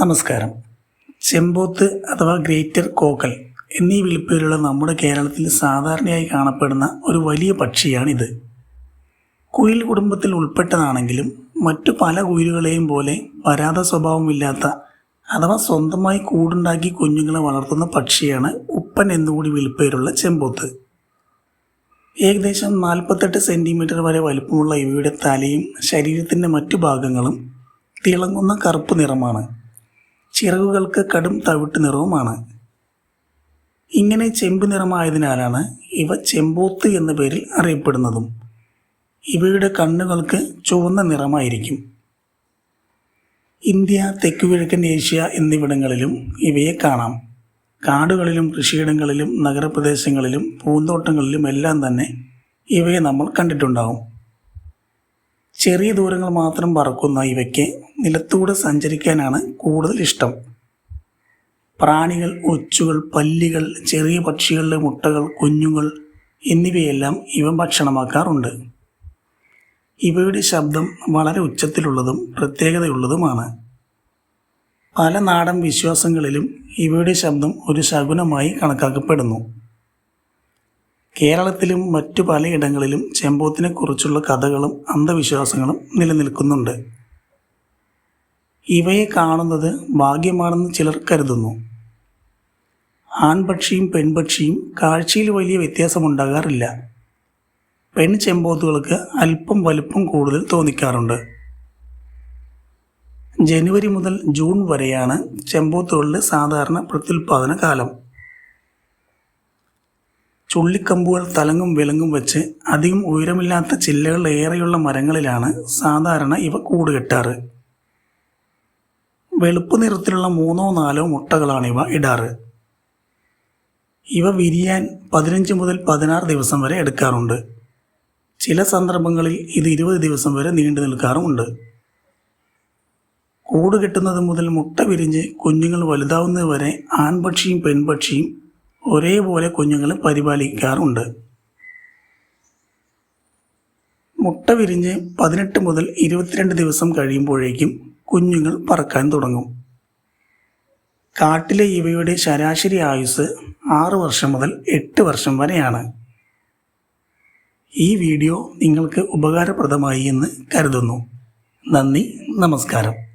നമസ്കാരം. ചെമ്പോത്ത് അഥവാ ഗ്രേറ്റർ കോക്കൽ എന്നീ വിളിപ്പേരുള്ള നമ്മുടെ കേരളത്തിൽ സാധാരണയായി കാണപ്പെടുന്ന ഒരു വലിയ പക്ഷിയാണിത്. കുയിൽ കുടുംബത്തിൽ ഉൾപ്പെട്ടതാണെങ്കിലും മറ്റു പല കുയിലുകളെയും പോലെ പരാത സ്വഭാവമില്ലാത്ത അഥവാ സ്വന്തമായി കൂടുണ്ടാക്കി കുഞ്ഞുങ്ങളെ വളർത്തുന്ന പക്ഷിയാണ് ഉപ്പൻ എന്നുകൂടി വിളിപ്പേരുള്ള ചെമ്പോത്ത്. ഏകദേശം നാൽപ്പത്തെട്ട് സെന്റിമീറ്റർ വരെ വലുപ്പമുള്ള ഇവയുടെ തലയും ശരീരത്തിന്റെ മറ്റു ഭാഗങ്ങളും തിളങ്ങുന്ന കറുപ്പ് നിറമാണ്. ചിറകുകൾക്ക് കടും തവിട്ട് നിറവുമാണ്. ഇങ്ങനെ ചെമ്പ് നിറമായതിനാലാണ് ഇവ ചെമ്പോത്ത് എന്ന പേരിൽ അറിയപ്പെടുന്നതും. ഇവയുടെ കണ്ണുകൾക്ക് ചുവന്ന നിറമായിരിക്കും. ഇന്ത്യ തെക്കുകിഴക്കൻ ഏഷ്യ എന്നിവിടങ്ങളിലും ഇവയെ കാണാം. കാടുകളിലും കൃഷിയിടങ്ങളിലും നഗരപ്രദേശങ്ങളിലും പൂന്തോട്ടങ്ങളിലും എല്ലാം തന്നെ ഇവയെ നമ്മൾ കണ്ടിട്ടുണ്ടാവും. ചെറിയ ദൂരങ്ങൾ മാത്രം പറക്കുന്ന ഇവയ്ക്ക് നിലത്തൂടെ സഞ്ചരിക്കാനാണ് കൂടുതൽ ഇഷ്ടം. പ്രാണികൾ ഒച്ചുകൾ പല്ലികൾ ചെറിയ പക്ഷികളുടെ മുട്ടകൾ കുഞ്ഞുങ്ങൾ എന്നിവയെല്ലാം ഇവ ഭക്ഷണമാക്കാറുണ്ട്. ഇവയുടെ ശബ്ദം വളരെ ഉച്ചത്തിലുള്ളതും പ്രത്യേകതയുള്ളതുമാണ്. പല നാടൻ വിശ്വാസങ്ങളിലും ഇവയുടെ ശബ്ദം ഒരു ശകുനമായി കണക്കാക്കപ്പെടുന്നു. കേരളത്തിലും മറ്റു പലയിടങ്ങളിലും ചെമ്പോത്തിനെക്കുറിച്ചുള്ള കഥകളും അന്ധവിശ്വാസങ്ങളും നിലനിൽക്കുന്നുണ്ട്. ഇവയെ കാണുന്നത് ഭാഗ്യമാണെന്ന് ചിലർ കരുതുന്നു. ആൺപക്ഷിയും പെൺപക്ഷിയും കാഴ്ചയിൽ വലിയ വ്യത്യാസമുണ്ടാകാറില്ല. പെൺ ചെമ്പോത്തുകൾക്ക് അല്പം വലുപ്പം കൂടുതൽ തോന്നിക്കാറുണ്ട്. ജനുവരി മുതൽ ജൂൺ വരെയാണ് ചെമ്പോത്തുകളുടെ സാധാരണ പ്രത്യുൽപാദന കാലം. ചുള്ളിക്കമ്പുകൾ തലങ്ങും വിലങ്ങും വെച്ച് അധികം ഉയരമില്ലാത്ത ചില്ലകൾ ഏറെയുള്ള മരങ്ങളിലാണ് സാധാരണ ഇവ കൂടുകെട്ടാറ് വെളുപ്പ് നിറത്തിലുള്ള മൂന്നോ നാലോ മുട്ടകളാണ് ഇവ ഇടാറ്. ഇവ വിരിയാൻ പതിനഞ്ച് മുതൽ പതിനാറ് ദിവസം വരെ എടുക്കാറുണ്ട്. ചില സന്ദർഭങ്ങളിൽ ഇത് ഇരുപത് ദിവസം വരെ നീണ്ടു നിൽക്കാറുമുണ്ട്. കൂട് കെട്ടുന്നത് മുതൽ മുട്ട വിരിഞ്ഞ് കുഞ്ഞുങ്ങൾ വലുതാവുന്നത് വരെ ആൺപക്ഷിയും പെൺപക്ഷിയും ഒരേപോലെ കുഞ്ഞുങ്ങൾ പരിപാലിക്കാറുണ്ട്. മുട്ട വിരിഞ്ഞ് പതിനെട്ട് മുതൽ ഇരുപത്തിരണ്ട് ദിവസം കഴിയുമ്പോഴേക്കും കുഞ്ഞുങ്ങൾ പറക്കാൻ തുടങ്ങും. കാട്ടിലെ ഇവയുടെ ശരാശരി ആയുസ് ആറ് വർഷം മുതൽ എട്ട് വർഷം വരെയാണ്. ഈ വീഡിയോ നിങ്ങൾക്ക് ഉപകാരപ്രദമായി എന്ന് കരുതുന്നു. നന്ദി നമസ്കാരം.